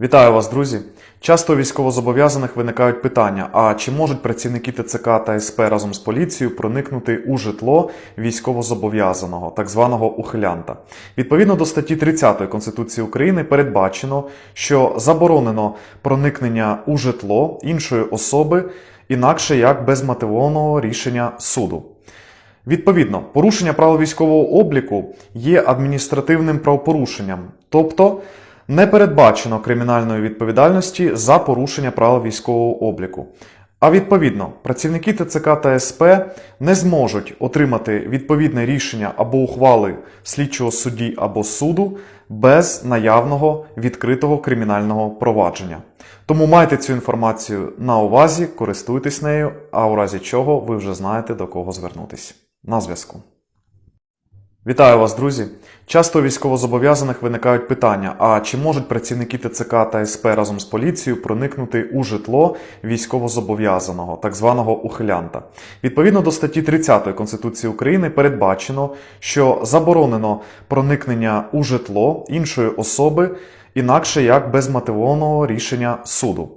Вітаю вас, друзі! Часто у військовозобов'язаних виникають питання: а чи можуть працівники ТЦК та СП разом з поліцією проникнути у житло військовозобов'язаного, так званого ухилянта? Відповідно до статті 30 Конституції України передбачено, що заборонено проникнення у житло іншої особи інакше як без мотивованого рішення суду. Відповідно, порушення правил військового обліку є адміністративним правопорушенням, тобто не передбачено кримінальної відповідальності за порушення правил військового обліку. А відповідно, працівники ТЦК та СП не зможуть отримати відповідне рішення або ухвали слідчого судді або суду без наявного відкритого кримінального провадження. Тому майте цю інформацію на увазі, користуйтесь нею, а у разі чого ви вже знаєте до кого звернутись. На зв'язку. Вітаю вас, друзі! Часто у військовозобов'язаних виникають питання: а чи можуть працівники ТЦК та СП разом з поліцією проникнути у житло військовозобов'язаного, так званого ухилянта? Відповідно до статті 30 Конституції України передбачено, що заборонено проникнення у житло іншої особи інакше як без мотивованого рішення суду.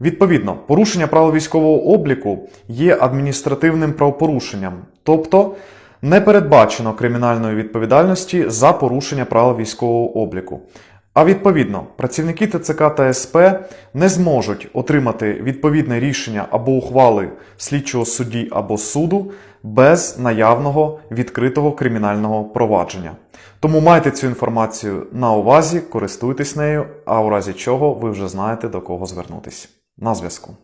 Відповідно, порушення правил військового обліку є адміністративним правопорушенням, тобто не передбачено кримінальної відповідальності за порушення правил військового обліку. А відповідно, працівники ТЦК та СП не зможуть отримати відповідне рішення або ухвали слідчого судді або суду без наявного відкритого кримінального провадження. Тому майте цю інформацію на увазі, користуйтесь нею, а у разі чого ви вже знаєте до кого звернутись. На зв'язку.